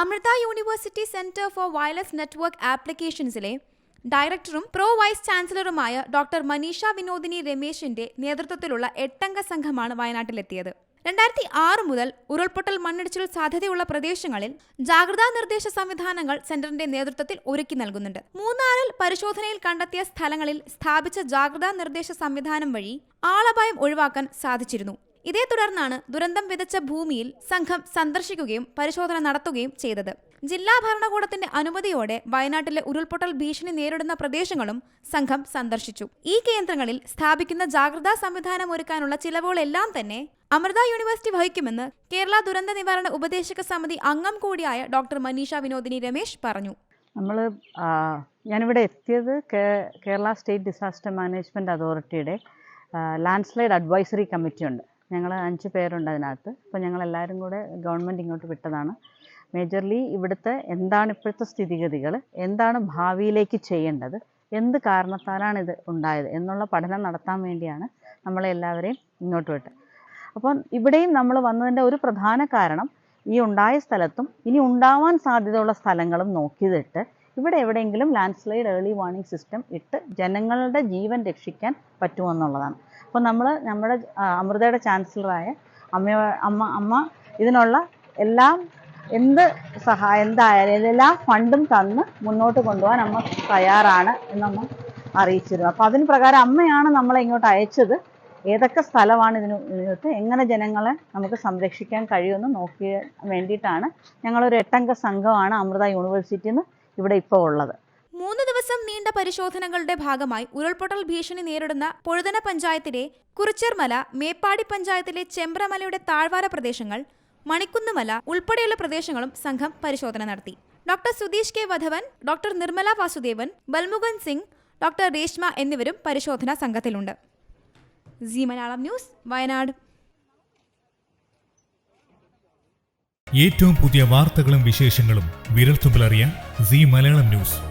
Amrita university centre for wireless network ആപ്ലിക്കേഷൻസിലെ ഡയറക്ടറും pro vice ചാൻസലറുമായ doctor Maneesha Vinodini രമേശിന്റെ നേതൃത്വത്തിലുള്ള എട്ടംഗ സംഘമാണ് വയനാട്ടിലെത്തിയത്. രണ്ടായിരത്തി ആറ് മുതൽ ഉരുൾപൊട്ടൽ മണ്ണിടിച്ചിൽ സാധ്യതയുള്ള പ്രദേശങ്ങളിൽ ജാഗ്രതാ നിർദ്ദേശ സംവിധാനങ്ങൾ സെന്ററിന്റെ നേതൃത്വത്തിൽ ഒരുക്കി നൽകുന്നുണ്ട്. മൂന്നാറിൽ പരിശോധനയിൽ കണ്ടെത്തിയ സ്ഥലങ്ങളിൽ സ്ഥാപിച്ച ജാഗ്രതാ നിർദ്ദേശ സംവിധാനം വഴി ആളപായം ഒഴിവാക്കാൻ സാധിച്ചിരുന്നു. ഇതേ തുടർന്നാണ് ദുരന്തം വിതച്ച ഭൂമിയിൽ സംഘം സന്ദർശിക്കുകയും പരിശോധന നടത്തുകയും ചെയ്തത്. ജില്ലാ ഭരണകൂടത്തിന്റെ അനുമതിയോടെ വയനാട്ടിലെ ഉരുൾപൊട്ടൽ ഭീഷണി നേരിടുന്ന പ്രദേശങ്ങളും സംഘം സന്ദർശിച്ചു. ഈ കേന്ദ്രങ്ങളിൽ സ്ഥാപിക്കുന്ന ജാഗ്രതാ സംവിധാനം ഒരുക്കാനുള്ള ചിലവുകളെല്ലാം തന്നെ അമൃത യൂണിവേഴ്സിറ്റി വഹിക്കുമെന്ന് കേരള ദുരന്ത നിവാരണ ഉപദേശക സമിതി അംഗം കൂടിയായ ഡോക്ടർ മനീഷ വിനോദിനി രമേശ് പറഞ്ഞു. നമ്മൾ ഞാനിവിടെ എത്തിയത് കേരള സ്റ്റേറ്റ് ഡിസാസ്റ്റർ മാനേജ്മെന്റ് അതോറിറ്റിയുടെ ലാൻഡ് സ്ലൈഡ് അഡ്വൈസറി കമ്മിറ്റി ഉണ്ട് ഞങ്ങൾ അഞ്ച് പേരുണ്ട് അതിനകത്ത്. അപ്പോൾ ഞങ്ങൾ എല്ലാവരും കൂടെ ഗവൺമെന്റ് ഇങ്ങോട്ട് വിട്ടതാണ്. മേജർലി ഇവിടുത്തെ എന്താണ് ഇപ്പോഴത്തെ സ്ഥിതിഗതികൾ എന്താണ് ഭാവിയിലേക്ക് ചെയ്യേണ്ടത് എന്ത് കാരണത്താലാണ് ഇത് ഉണ്ടായത് എന്നുള്ള പഠനം നടത്താൻ വേണ്ടിയാണ് നമ്മളെല്ലാവരെയും ഇങ്ങോട്ട് വിട്ടത്. അപ്പം ഇവിടെയും നമ്മൾ വന്നതിന്റെ ഒരു പ്രധാന കാരണം ഈ ഉണ്ടായ സ്ഥലത്തും ഇനി ഉണ്ടാവാൻ സാധ്യതയുള്ള സ്ഥലങ്ങളും നോക്കിയിട്ട് ഇവിടെ എവിടെയെങ്കിലും landslide early warning system ഇട്ട് ജനങ്ങളുടെ ജീവൻ രക്ഷിക്കാൻ പറ്റുമെന്നുള്ളതാണ്. അപ്പോൾ നമ്മൾ നമ്മുടെ അമൃതയുടെ ചാൻസലറായ അമ്മ അമ്മ അമ്മ ഇതിനുള്ള എല്ലാം എന്ത് സഹായം എന്തായാലും എല്ലാ ഫണ്ടും തന്ന് മുന്നോട്ട് കൊണ്ടുപോകാൻ അമ്മ തയ്യാറാണ് എന്നമ്മ അറിയിച്ചിരുന്നു. അപ്പോൾ അതിന് പ്രകാരം അമ്മയാണ് നമ്മളെ ഇങ്ങോട്ട് അയച്ചത്. ഏതൊക്കെ സ്ഥലമാണ് ഇതിന് ഇതിനകത്ത് എങ്ങനെ ജനങ്ങളെ നമുക്ക് സംരക്ഷിക്കാൻ കഴിയുമെന്ന് നോക്കിയ വേണ്ടിയിട്ടാണ് ഞങ്ങളൊരു എട്ടംഗ സംഘമാണ് അമൃത യൂണിവേഴ്സിറ്റിന്ന് ഇവിടെ ഇപ്പോൾ ഉള്ളത്. ദിവസം നീണ്ട പരിശോധനകളുടെ ഭാഗമായി ഉരുൾപൊട്ടൽ ഭീഷണി നേരിടുന്ന പൊഴുതന പഞ്ചായത്തിലെ കുറിച്ചർമല മേപ്പാടി പഞ്ചായത്തിലെ ചെമ്പ്രമലയുടെ താഴ്വാര പ്രദേശങ്ങൾ മണിക്കുന്നുമല ഉൾപ്പെടെയുള്ള പ്രദേശങ്ങളും സംഘം പരിശോധന നടത്തി. Doctor Sudheesh K Vadhavan doctor Nirmala Vasudevan Balmukhan Singh doctor Reshma എന്നിവരും പരിശോധനാ സംഘത്തിലുണ്ട്. C Malayalam news Wayanad. ഏറ്റവും പുതിയ വാർത്തകളും വിശേഷങ്ങളും വിരൽത്തുമ്പിലറിയാൻ സി മലയാളം ന്യൂസ്.